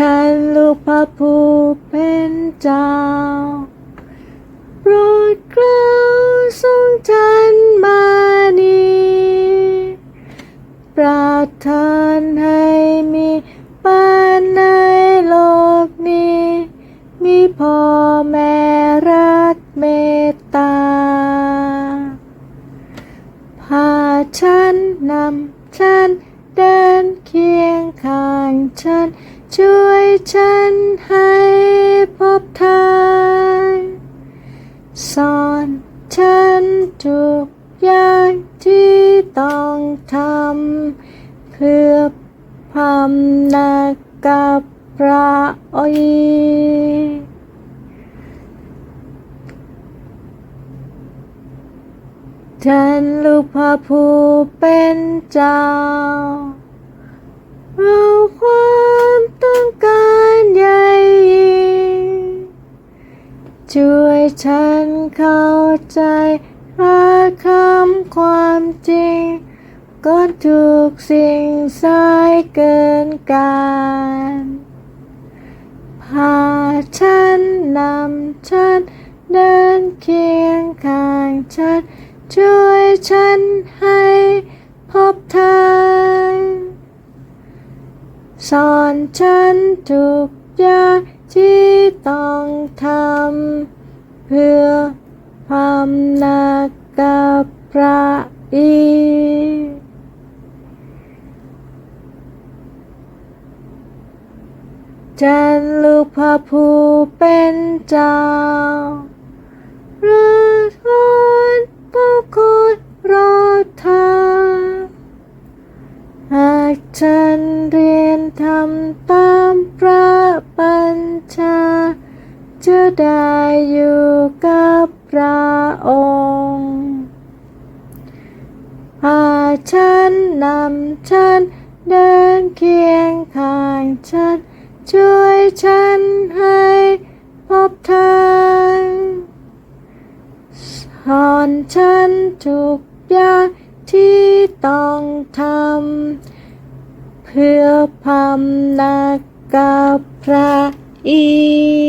ฉันลูกพระผู้เป็นเจ้าโปรดเกล้าทรงฉันมานี้ประทานให้มีบ้านในโลกนี้ มีพ่อแม่รักเมตตา พาฉันนำฉันเดินเคียงข้างฉันช่วย ฉันให้พบทางสอนฉันทุกอย่างที่ต้องทำเพื่อพำนักกับพระองค์ฉันลูกพระผู้เป็นเจ้า ฉันเข้าใจราคำความจริงก่อนทุกสิ่งสายเกินการพาฉันนำฉัน เดินเคียงข้างฉัน ช่วยฉันให้พบทางสอนฉันทุกอย่างที่ เพื่อพำนักกับพระอีฉันลูกพระผู้เป็นเจ้ารักคนผู้คนรอทางหากฉันเรียนทำตามพระบัญชาจะได้ ระองค์พาฉันนำฉันเดินเคียงข้างฉัน ช่วยฉันให้พบทางสอนฉันทุกอย่างที่ต้องทำ เพื่อพำนักกับพระอี